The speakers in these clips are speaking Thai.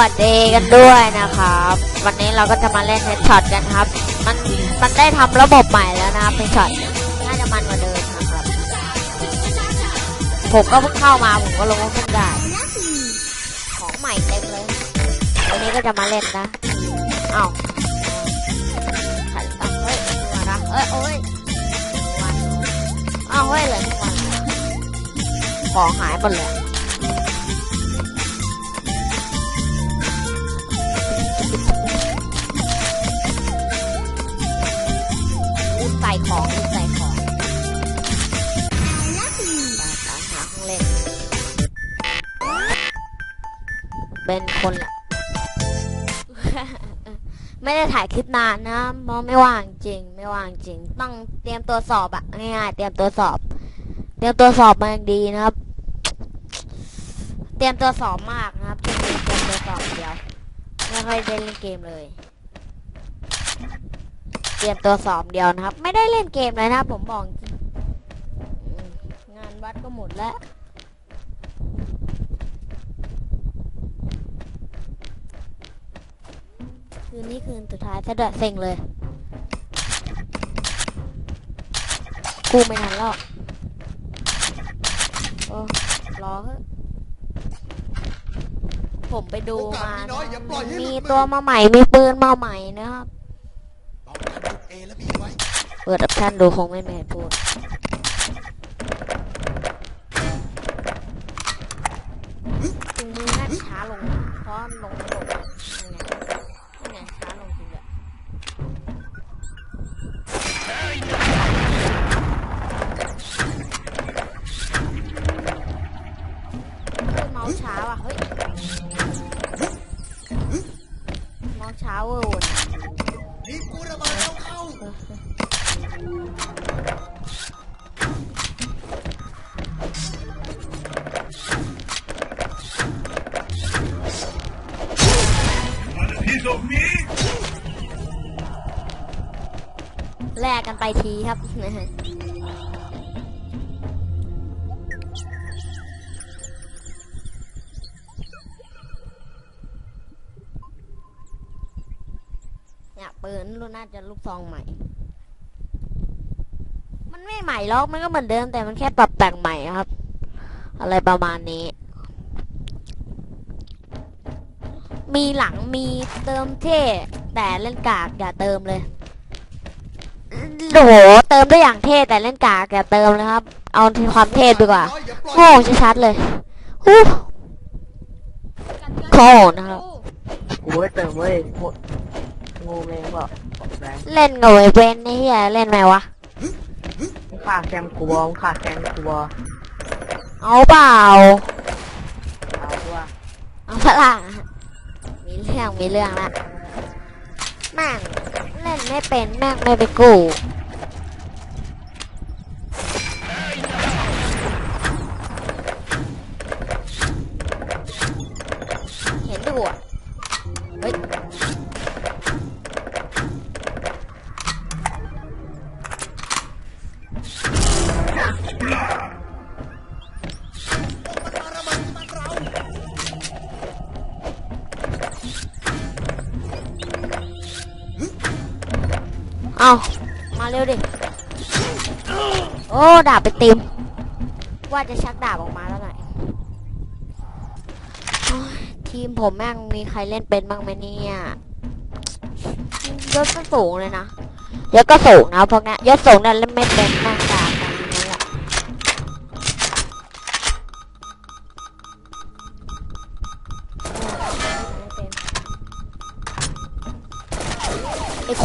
วัสดีกันด้วยนะครับ วันนี้เราก็จะมาเล่นเฮดช็อตกันครับ มันมันได้ทำระบบใหม่แล้วนะครับเฮดช็อตน่าจะมันกว่าเดิมนะครับ ผมก็เพิ่งเข้ามาผมก็ลงว่าเพิ่งได้ ของใหม่เต็มเลย วันนี้ก็จะมาเล่นนะเอ้าขันตังเฮ้ยมานะเอ้ยโอ้ยเอ้าเฮ้ยเหลยทุกวันของหายหมดเลย ของใส่ของตามหาของเล่น เป็นคนละไม่ได้ถ่ายคลิปนานนะมองไม่ว่างจริง ไม่ว่างจริง ต้องเตรียมตัวสอบอะง่ายๆเตรียมตัวสอบ เตรียมตัวสอบมาอย่างดีนะครับ เตรียมตัวสอบมากนะครับเตรียมตัวสอบเดียวไม่ค่อยได้เล่นเกมเลย เตรียมตัวสอบเดียวนะครับ ไม่ได้เล่นเกมเลยนะครับผมบอกจริงอืมงานวัดก็หมดแล้วคืนนี้คืนสุดท้ายซะด้วยเซ็งเลย กูไม่ทันแล้วโอ้รอเถอะผมไปดูโอกาสมา มีน้อยอย่าปล่อยให้หลุดมีมือตัวมาใหม่ มีปืนมาใหม่นะครับต้อง เอและบีไว้ เปิดออปชั่นดูคงไม่แม่พูด ไปทีครับเนี่ยปืนรุ่นน่าจะลูกซองใหม่ มันไม่ใหม่หรอก มันก็เหมือนเดิม แต่มันแค่ปรับแต่งใหม่ครับ อะไรประมาณนี้ มีหลังมีเติมเท่ แต่เล่นกากอย่าเติมเลย โอ้โหเติมได้อย่างเท่แต่เล่นกากอย่าเติมเลยครับ เอาที่ความเท่ดีกว่าน้อยอย่าปล่อยโง่ชัดๆเลยฮู้โง่นะครับกูไม่เติมเว้ยโคตรงูเมงบอกแรงเล่นกับไอ้เวนนี่เฮียเล่นไหมวะมึงขาดแคมกูบอลมึงขาดแคมกูบอลเอาเปล่าเอาตัวเอาพลังมีเรื่องมีเรื่องละแม่งเล่นไม่เป็นแม่งไม่ไปกู้ เอามาเร็วดิ โอ้ดาบไปติมว่าจะชักดาบออกมาแล้วหน่อยทีมผมแม่งมีใครเล่นเป็นบ้างไหมเนี่ยยศก็สูงเลยนะยศก็สูงนะพวกนี้ยศสูงนั่นเล่นไม่เป็นแม่งจ้ะ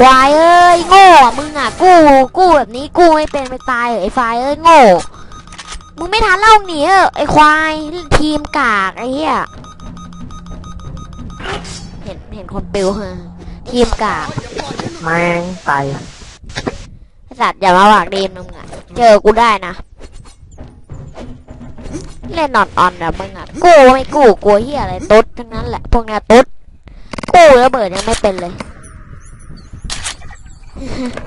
ควายเอ้ยโง่อะมึงอะกู้กู้แบบนี้กู้ไม่เป็นไปตายเหรอไอ้ควายเอ้ยโง่มึงไม่ทันเล่าหนีเออไอ้ควายทีมกากไอ้เหี้ยเห็นเห็นคนปิวฮะทีมกากแม่งตายไอ้สัตว์อย่ามาหวากดีมมึงอะเจอกูได้นะเล่นนอนออนแบบมึงอะกู้ไม่กู้กลัวเหี้ยอะไรตุ๊ดทั้งนั้นแหละพวกเนี้ยตุ๊ดกู้ระเบิดยังไม่เป็นเลย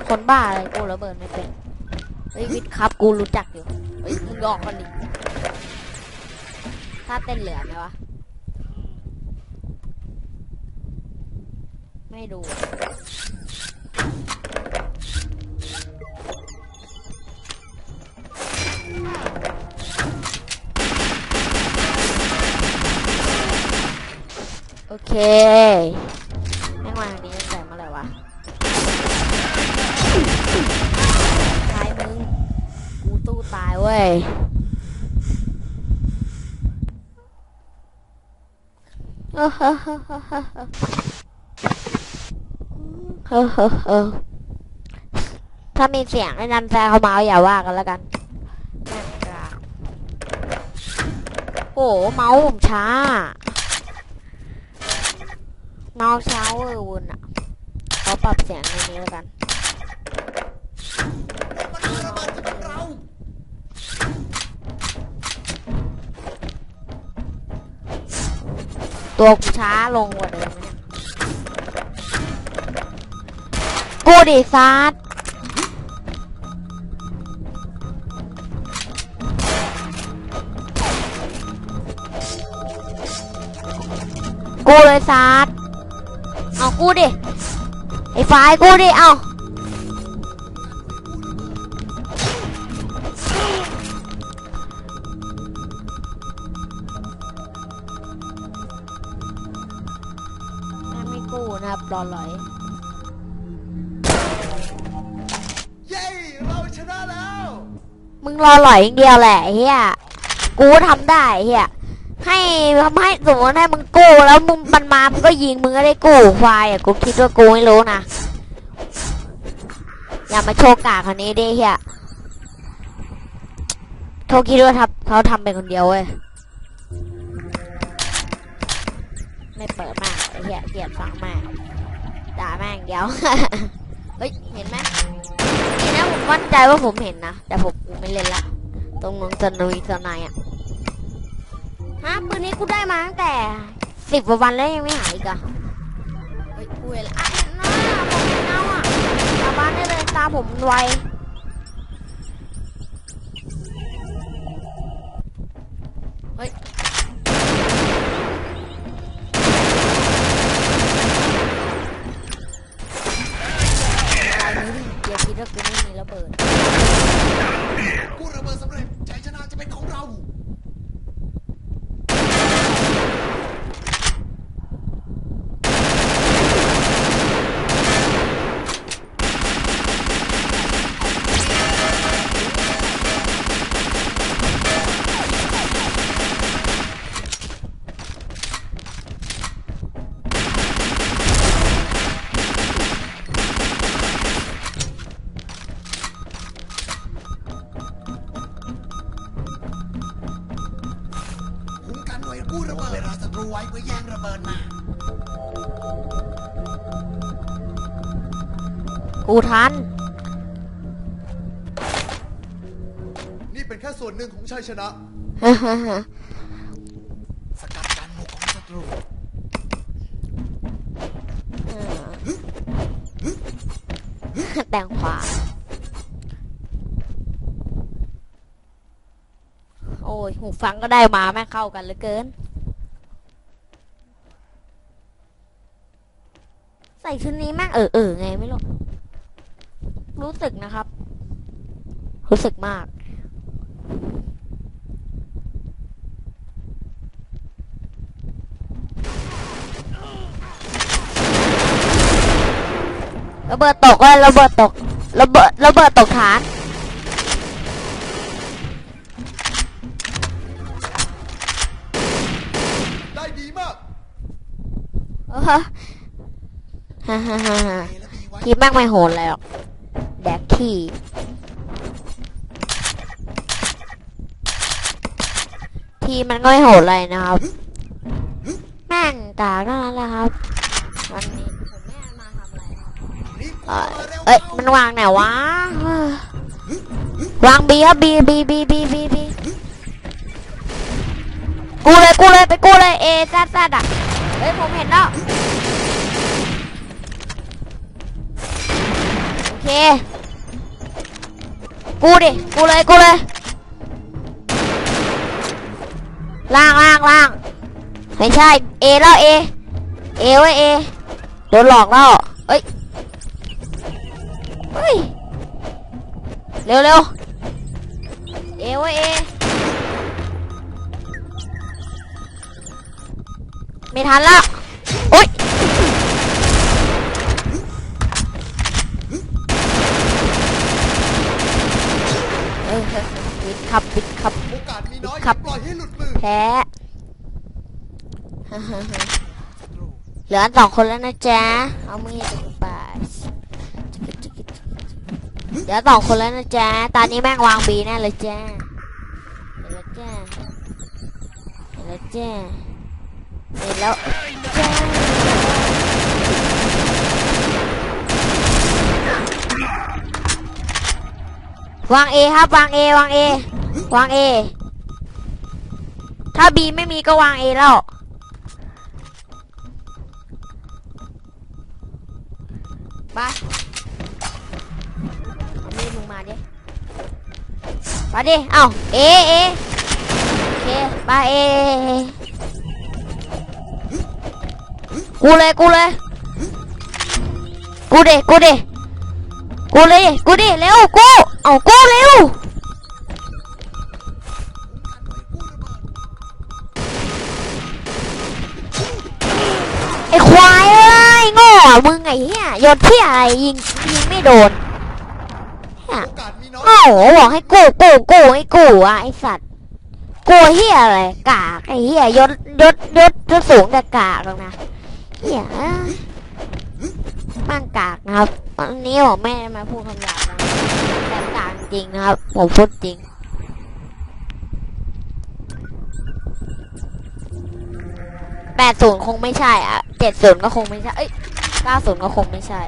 คนบ้าเลยกูระเบิดไม่เป็นเฮ้ยวิทย์ครับกูรู้จักอยู่เฮ้ยมึงยอกกันดิถ้าเต้นเหลือไหมวะ ไม่ดูโอเค ว้ยถ้ามีเสียงให้นันแฟนเขามาอย่าว่ากันแล้วกันโอ้เมาส์ผมช้าเมาส์ช้าเวอร์วุ่นอะเขาปรับเสียงในนี้แล้วกัน ตัวกูช้าลงกว่าเดิมเนี่ยกูดิซาดกูเลยซาดเอากูดิไอ้ฝ่ายกูดิเอา นะครับรอลอย เย้ เราชนะแล้ว มึงรอหล่อยอย่างเดียวแหละไอ้เฮียกูทำได้ไอ้เฮียให้ทำให้สมมติให้มึงกู้แล้วมึงมันมามึงก็ยิงมึงก็ได้กู้ควายอะกูคิดว่ากูไม่รู้นะอย่ามาโชว์กากคนนี้ดิเฮียโทษคิดว่าทำเขาทำเป็นคนเดียวเว้ยไม่เปิดมากไอ้ เฮียเกลียดฟังมากด่าแม่งอย่างเดียว เฮ้ย เห็นไหมนี่นะผมมั่นใจว่าผมเห็นนะ แต่ผมกูไม่เล่นละ ตรงนู้นสนุยสนายอะ ฮะปืนนี้กูได้มาตั้งแต่สิบกว่าวันแล้วยังไม่หายอีกอะเฮ้ยกูเห็นละอะน่าผมเห็นแล้วอะกลับบ้านได้เลยตาผมไว กูทัน นี่เป็นแค่ส่วนหนึ่งของชัยชนะ สกัดการบุกของศัตรูแต่งขวา โอ้ย หูฟังก็ได้มาแม่งเข้ากันเหลือเกิน ใส่ชุดนี้แม่งเออเออไงไม่รู้ รู้สึกนะครับ รู้สึกมาก ระเบิดตกเลยระเบิดตก ระเบิด ระเบิดตกฐานได้ดีมากเออฮ่าฮ่าฮ่าฮ่าเอและบีไว้ทีมแม่งไม่โหนเลยหรอกแดก ที่ ทีมมันก็ไม่โหนเลยนะครับ แม่งกากนั่นแหละครับวันนี้ผมไม่มาทำอะไรเอ่อเอ้ยมันวางไหนวะวางบีครับบีบีบีบีบีบีกูเลยกูเลยไปกูเลยเอซัดซัดอะเฮ้ยผมเห็นแล้วโอเค กูดิ กูเลย กูเลย ล่างล่างล่าง ไม่ใช่ เอแล้วเอ เอไว้เอ โดนหลอกแล้วเอ้ย เฮ้ย เร็วเร็วเอเว้เอ ไม่ทันแล้วโอ๊ยเออปิดขับปิดขับ โอกาสมีน้อย ครับ อย่าปล่อยให้หลุดมือ แพ้เหลือสองคนแล้วนะจ๊ะ เอามือไปเหลือสองคนแล้วนะจ๊ะ ตอนนี้แม่งวางบีแน่เลยจ้าเห็นแล้วจ้าเห็นแล้วจ้าเห็นแล้วจ้าวางเอครับ วางเอวางเอวางเอ ถ้าบีไม่มีก็วางเอแล้วมาเอามีดมึงมาดิมาดิ เอ้าเอเอโอเคมาเอกูเลย กูเลย กูดิกูดิกูเลย กูดิเร็ว กู เอากูเร็ว ไอ้ควายเอ้ยโง่อะ มึงไอ้เหี้ยโยนที่อะไรยิงยิงไม่โดนเหี้ยโอกาสมีน้อยโง่บอกให้กูกูกูให้กูอะไอสัตว์กูเหี้ยอะไรกากไอ้เหี้ยยศยศยศยศสูงแต่กากหรอกนะเหี้ยมั่งกากนะครับวันนี้ผมไม่ได้มาพูดคำหยาบนะแต่กากจริงนะครับผมพูดจริงแปดศูนย์คงไม่ใช่อะเจ็ดศูนย์ก็คงไม่ใช่เอ้ย เก้าศูนก็คงไม่ใช่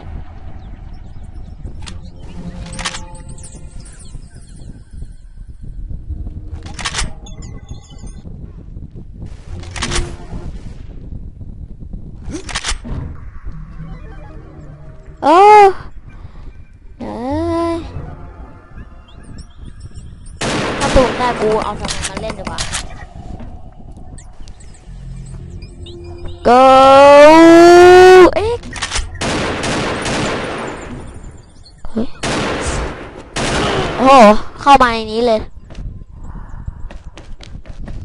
โอ้เอ้ยถ้าตูนได้กูเอาสมัยมาเล่นดีกว่า go เอ๊ะเฮ้ยโอ้โห เข้ามาในนี้เลย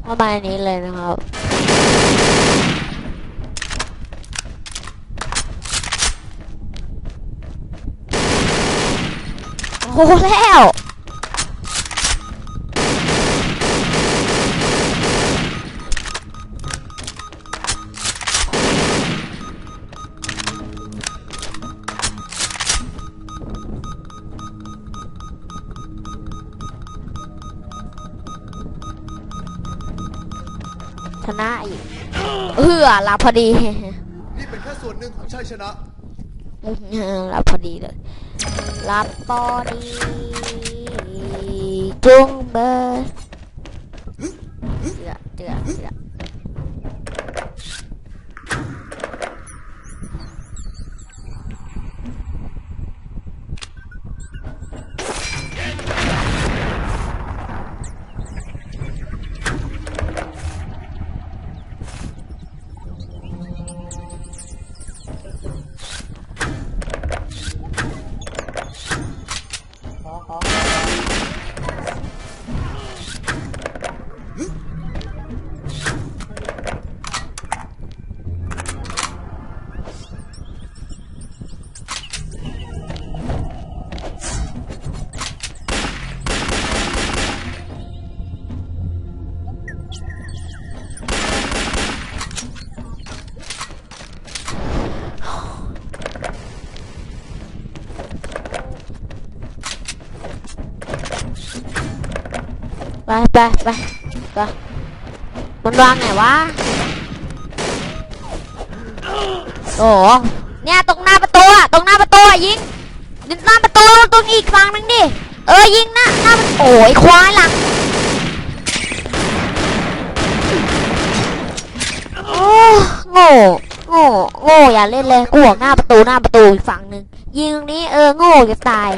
เข้ามาในนี้เลยนะครับ โอ้โหแล้ว รับพอดีนี่เป็นแค่ส่วนหนึ่งของชัยชนะเออรับพอดีเลยรับพอดีจุงเบอร์ ไปไปไปมันวางไหนวะโอ้เนี่ยตรงหน้าประตูอะตรงหน้าประตูอะยิงยิงหน้าประตูตรงอีกฝั่งนึงดิเออยิงหน้าหน้าประตูโอ้ยควายหลังโอ้โง่โง่โง่อย่าเล่นเลยกูบอกหน้าประตูหน้าประตูอีกฝั่งหนึ่งยิงตรงนี้เออโง่จะตาย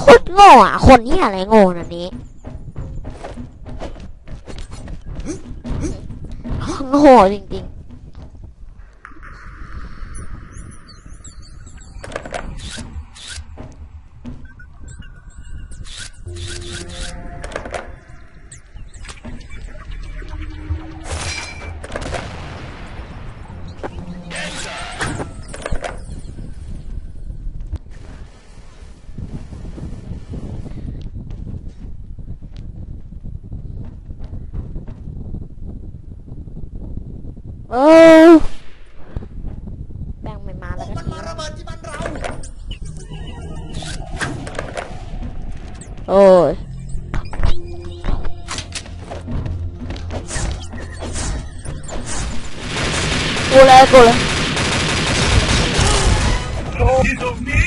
โคตรโง่อะคนที่อะไรโง่นันนี้ โง่จริงๆ ออแบงไม่มาแล้วมัก็นทีมาระเบิดที่มันเรา โอ้ยกูเลยกูเลยที่ตรงนี้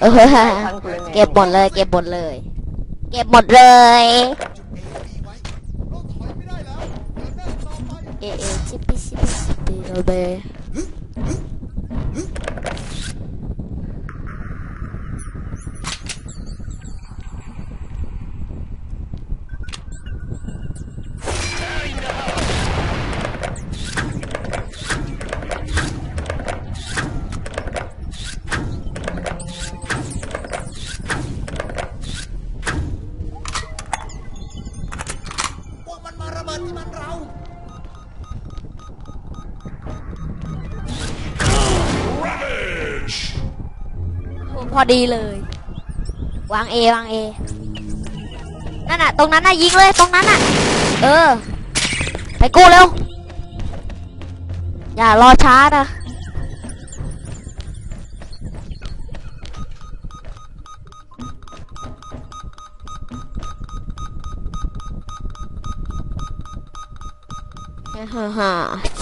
เออทั้งปืนเก็บหมดเลย เก็บหมดเลย เก็บหมดเลย จุดเอดีไว้ พอดีเลย วางเอวางเอนั่นน่ะ ตรงนั้นน่ะยิงเลยตรงนั้นน่ะ เออ ไปกู้เร็ว อย่ารอช้านะฮ่าฮ่าฮ่า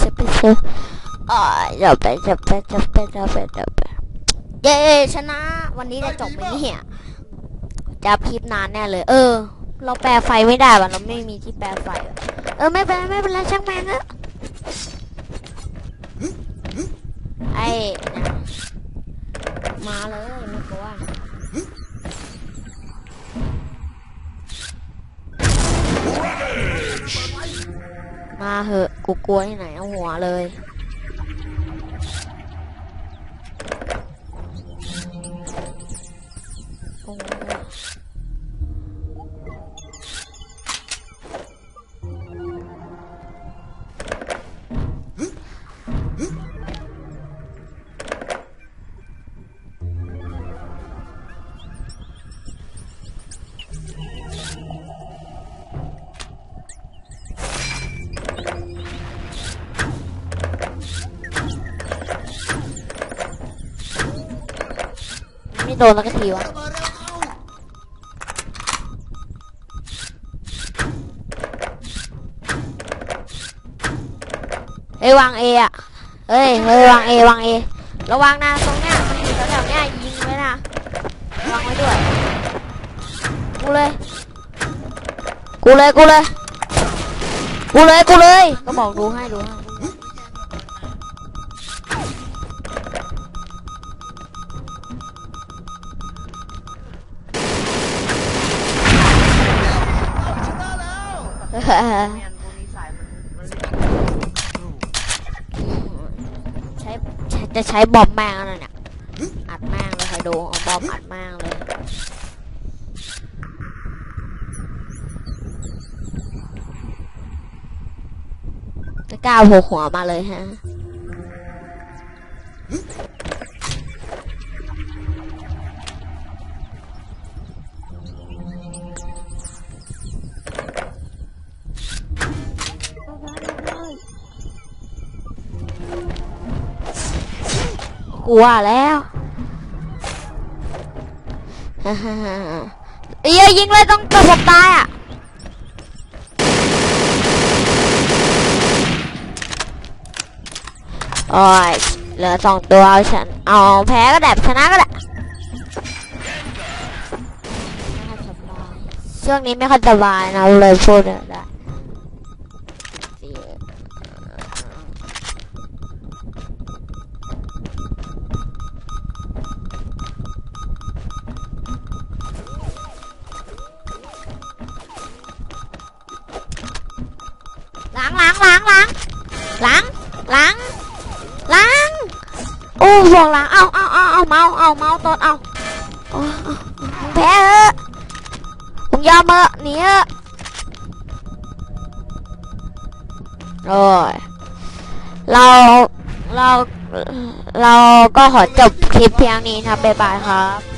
จะไปซื้ออ่าจะไปจะไปจะไปจะไปจะไป เย้ชนะ วันนี้จะจบไหมเนี่ยจะคลิปนานแน่เลย เออ เราแปลไฟไม่ได้ว่ะเราไม่มีที่แปลไฟว่ะเออไม่เป็นไรไม่เป็นไรช่างแม่งเถอะไอ้นะมาเลยไม่กลัวมาเหอะกูกลัวที่ไหนเอาหัวเลย โดนแล้วก็ทีวะเบิดเร็วเข้าเฮ้ยวางเออะเฮ้ยเฮ้ยวางเอวางเอระวังนะตรงเนี้ยมันอยู่แถวๆเนี้ยยิงไว้นะวางไว้ด้วยกูเลยกูเลยกูเลยกูเลยกูเลยก็บอกดูให้ดูให้ ใช้จะใช้บอมแม่งนั่นเนี่ยอัดแม่งเลยใครดูเอาบอมอัดแม่งเลยจะกล้าวหัวหัวมาเลยฮะ กลัวแล้วเอ้ยยิงเลยต้องเกิดผมตายอะโอ้ยเหลือสองตัวเอาฉันเอาแพ้ก็ได้ชนะก็ได้ช่วงนี้ไม่ค่อยสบายนะเลยพูดได้ล้า งล้างล้างล้างล้างล้างล้างโอ้บอกล้างเอาเอาเอาเอาเมาเอาเมาตดเอาเอามึงแพ้เถอะมึงยอมเถอะหนีเถอะโอ้ยเราเราเราก็ขอจบคลิปเพียงนี้นะบบ๊ายบายครับ